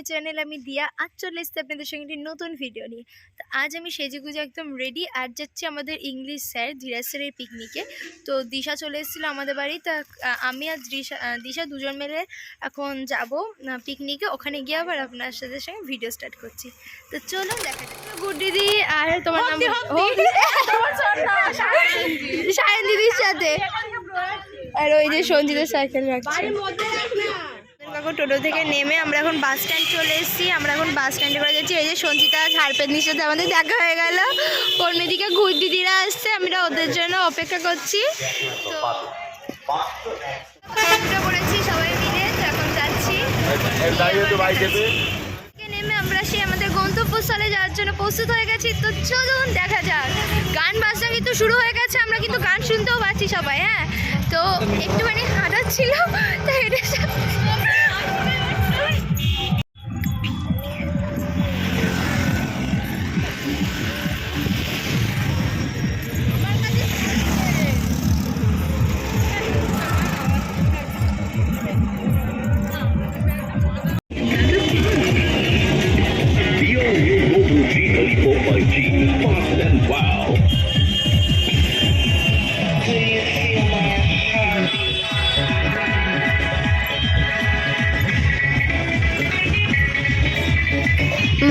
My channel আমি দিয়া আজ চলে এসেছি আপনাদের সঙ্গে একটি নতুন ভিডিও নিয়ে। তো আজ আমি সেজেগুজে একদম রেডি আর যাচ্ছি আমাদের ইংলিশ স্যার ধীরাজ স্যারের পিকনিকে তো দিশা চলে এসেছিল আমাদের বাড়ি তা আমি আর দিশা দিশা দুজন মিলে এখন যাব পিকনিকে ওখানে গিয়ে আবার আপনার সাথে সঙ্গে ভিডিও স্টার্ট করছি। তো চলুন দেখা যাক। গুড দিদি আর তোমার নাম সায়ন দিদির সাথে। আর ওই যে সঞ্জিতের সাইকেল রাখছে। কাকু টোটো থেকে নেমে আমরা এখন বাস স্ট্যান্ড চলে এসেছি। আমরা এখন বাস স্ট্যান্ডে করে যাচ্ছি। এই যে সঞ্জিতা ঝাড়পেন্দির সাথে আমাদের দেখা হয়ে গেল। অন্যদিকে ঘুর দিদিরা আসছে। আমরা ওদের জন্য অপেক্ষা করছি। তো আমরা করেছি সবাই মিলে। তো এখন যাচ্ছি। থেকে নেমে আমরা সেই আমাদের গন্তব্যস্থলে যাওয়ার জন্য প্রস্তুত হয়ে গেছি। তো চলুন দেখা যাক। গান বাজনা কিন্তু শুরু হয়ে গেছে। আমরা কিন্তু গান শুনতেও পাচ্ছি সবাই হ্যাঁ। তো একটুখানি হাঁটাচ্ছিল তো হেঁটে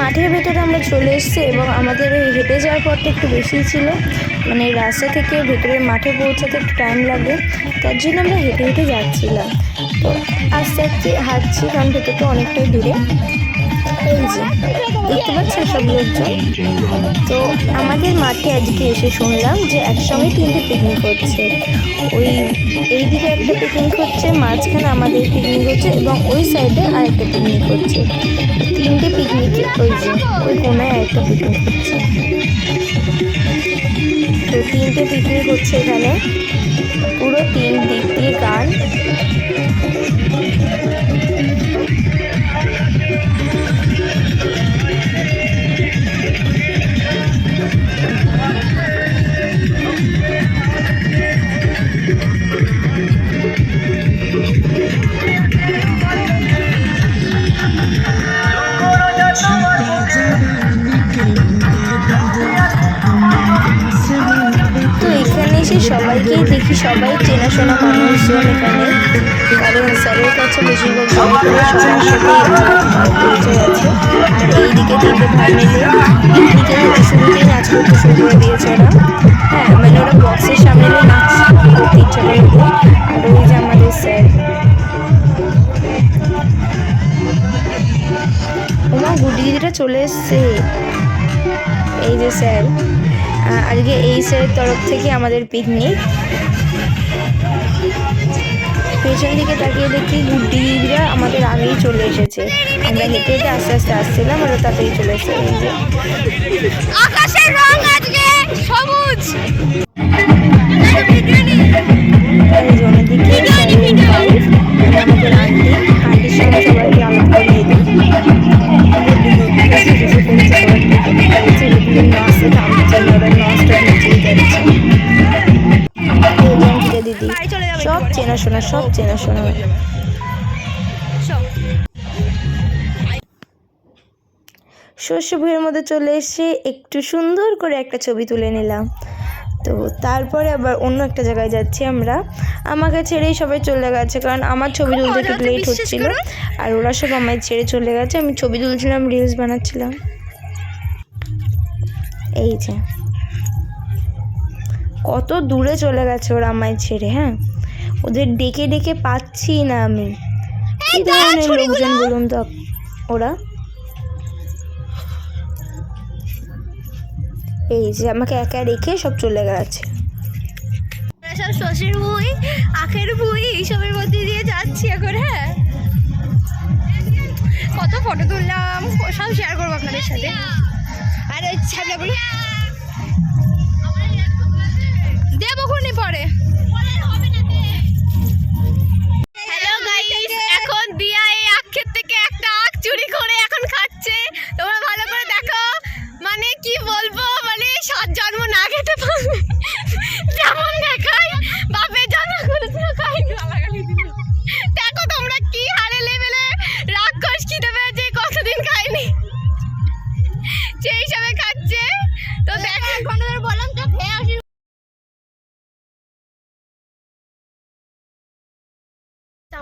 মাঠের ভেতরে আমরা চলে এসেছি এবং আমাদের এই হেঁটে যাওয়ার পথটা একটু বেশি ছিল। মানে রাস্তা থেকে ভেতরে মাঠে পৌঁছাতে একটু টাইম লাগে, তার জন্য আমরা হেঁটে হেঁটে যাচ্ছিলাম। তো আস্তে আস্তে হাঁটছি, কারণ ভেতরটা অনেকটাই দূরে। এই যে, দেখতে পাচ্ছেন সব লোকজন? তো আমাদের মাঠে আজকে এসে শুনলাম যে একসঙ্গে তিনটে পিকনিক হচ্ছে ওই, এইদিকে একটা পিকনিক হচ্ছে, মাঝখানে আমাদের পিকনিক হচ্ছে এবং ওই সাইডে আরেকটা পিকনিক হচ্ছে। তিনটে পিকনিক ওই যে ওই কোনায় আরেকটা পিকনিক হচ্ছে। তো তিনটে পিকনিক হচ্ছে এখানে। পুরো সবাই চেনাশোনা মানুষজন এখানে কারণ স্যারের কাছে বেশিরভাগ জনপ্রিয় সবার সাথে পরিচয় আছে আর এইদিকে তিনটে ভাই মিলে নাচ করতে শুরু করে দিয়েছে ওরা হ্যাঁ মানে ওরা বক্সের সামনে নাচ করতে ইচ্ছা করে। আর ওই যে আমাদের স্যার ওমা গুডি দিদিটা চলে এসছে এই যে স্যার আজকে এই স্যারের তরফ থেকে আমাদের পিকনিক পেছন দিকে তাকিয়ে দেখি গুড্ডি আমাদের আগেই চলে এসেছে। আমরা হেঁটে হেঁটে আস্তে আস্তে আসছিলাম আমরা তাতেই চলে এসেছে। আকাশের রং আজকে সবুজ। সব চেনাশোনা শস্য ভুঁইয়ের মধ্যে চলে এসে একটু সুন্দর করে একটা ছবি তুলে নিলাম। তো তারপরে আবার অন্য একটা জায়গায় যাচ্ছি আমরা। আমাকে ছেড়েই সবাই চলে গেছে কারণ আমার ছবি তুলতে একটু লেট হচ্ছিল। আর ওরা সব আমায় ছেড়ে চলে গেছে আমি ছবি তুলছিলাম রিলস বানাচ্ছিলাম। এই যে। কত দূরে চলে গেছে ওরা আমায় ছেড়ে হ্যাঁ? ওদের ডেকে ডেকে পাচ্ছি না আমি। কি ধরনের লোকজন বলুন তো? ওরা? এই যে আমাকে একা রেখে সব চলে গেছে। সব শশীর বই আখের বই এইসবের মধ্যে দিয়ে যাচ্ছি এখন হ্যাঁ? কত ফটো তুললাম সব শেয়ার করব আপনাদের সাথে। আর ওই ছাবলাগুলো দেবো পরে।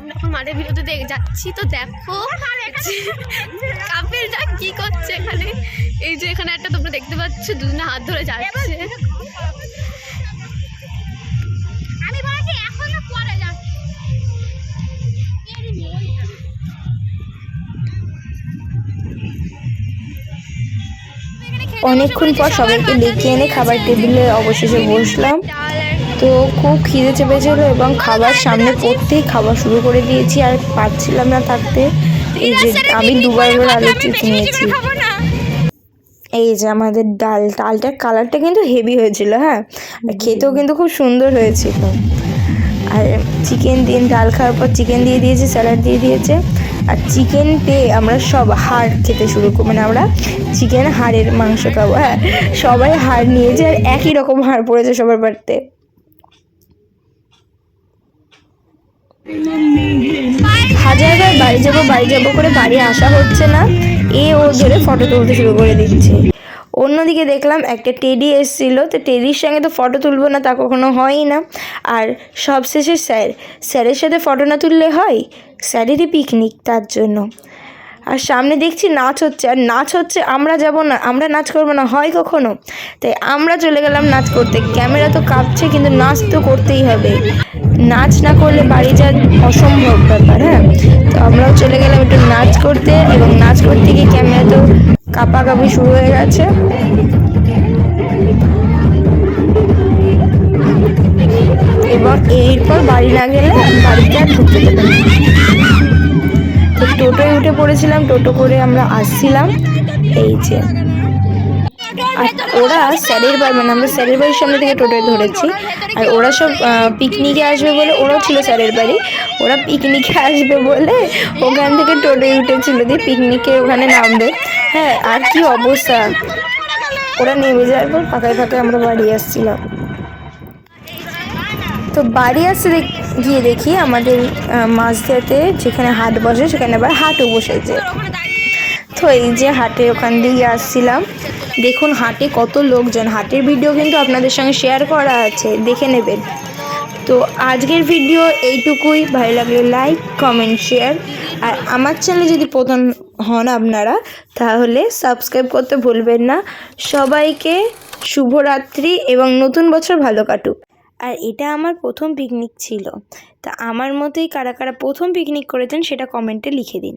আমরা এখন মাঠের ভিতরে দেখ যাচ্ছি তো দেখো। কাপেলটা কি করছে এখানে? এই যে এখানে একটা তোমরা দেখতে পাচ্ছ দুজনে হাত ধরে যাচ্ছে। আমি বলছি এখন পরে যাচ্ছি। অনেকক্ষণ পর সবাইকে ডেকে এনে খাবার টেবিলে অবশেষে বসলাম। তো খুব খিদে চেপেছিল এবং খাবার সামনে পড়তেই খাওয়া শুরু করে দিয়েছি আর পারছিলাম না থাকতে। এই যে আমি দুবার করে আলু চিপস নিয়েছি। এই যে আমাদের ডাল ডালটার কালারটা কিন্তু হেভি হয়েছিল হ্যাঁ? আর খেতেও কিন্তু খুব সুন্দর হয়েছিল। আর চিকেন দিয়ে ডাল খাওয়ার পর চিকেন দিয়ে দিয়েছে স্যালাড দিয়ে দিয়েছে। আর চিকেন পেয়ে আমরা সব হাড় খেতে শুরু করি মানে আমরা চিকেন হাড়ের মাংস খাব হ্যাঁ? সবাই হাড় নিয়েছে আর একই রকম হাড় পড়েছে সবার বাড়িতে। হাজারবার বাড়ি যাব বাড়ি যাব করে বাড়ি আসা হচ্ছে না। এ ও ধরে ফটো তুলতে শুরু করে দিচ্ছে। অন্যদিকে দেখলাম একটা টেডি এসেছিল, তো টেডির সঙ্গে তো ফটো তুলবো না, তা কখনো হয়ই না। আর সবশেষে স্যার স্যারের সাথে ফটো না তুললে হয়? স্যারেরই পিকনিক তার জন্য। আর সামনে দেখছি নাচ হচ্ছে, আর নাচ হচ্ছে আমরা যাব না, আমরা নাচ করব না, হয় কখনো? তাই আমরা চলে গেলাম নাচ করতে। ক্যামেরা তো কাঁপছে, কিন্তু নাচ তো করতেই হবে। নাচ না করলে বাড়ি যা অসম্ভব ব্যাপার হ্যাঁ? তো আমরাও চলে গেলাম একটু নাচ করতে এবং নাচ করতে গিয়ে ক্যামেরা তো কাঁপাকাঁপি শুরু হয়ে গেছে। এবং এরপর বাড়ি না গেলে বাড়িতে আর ঢুকতে দেবে টোটোয় উঠে পড়েছিলাম, টোটো করে আমরা আসছিলাম। এই যে। আর ওরা স্যারের বাড়ি মানে আমরা স্যারের বাড়ির সামনে থেকে টোটোয় ধরেছি। আর ওরা সব পিকনিকে আসবে বলে ওরাও ছিল স্যারের বাড়ি। ওরা পিকনিকে আসবে বলে ওখান থেকে টোটোয় উঠেছিল দিয়ে পিকনিকে ওখানে নামবে। হ্যাঁ আর কি অবস্থা? ওরা নেমে যাওয়ার পর ফাঁকায় ফাঁকায় আমরা বাড়ি আসছিলাম। তো বাড়ি আসতে গিয়ে দেখি আমাদের মাঝদিয়াতে যেখানে হাট বসে সেখানে আবার হাটও বসেছে। তো এই যে হাটে ওখান দিয়ে আসছিলাম। দেখুন হাটে কত লোকজন। হাটের ভিডিও কিন্তু আপনাদের সঙ্গে শেয়ার করা আছে। দেখে নেবেন। তো আজকের ভিডিও এইটুকুই। ভালো লাগলে লাইক কমেন্ট শেয়ার আর আমার চ্যানেলে যদি প্রথম হন আপনারা, তাহলে সাবস্ক্রাইব করতে ভুলবেন না। সবাইকে শুভরাত্রি এবং নতুন বছর ভালো কাটুক। আর এটা আমার প্রথম পিকনিক ছিল। তা আমার মতোই কারা কারা প্রথম পিকনিক করেছেন সেটা কমেন্টে লিখে দিন।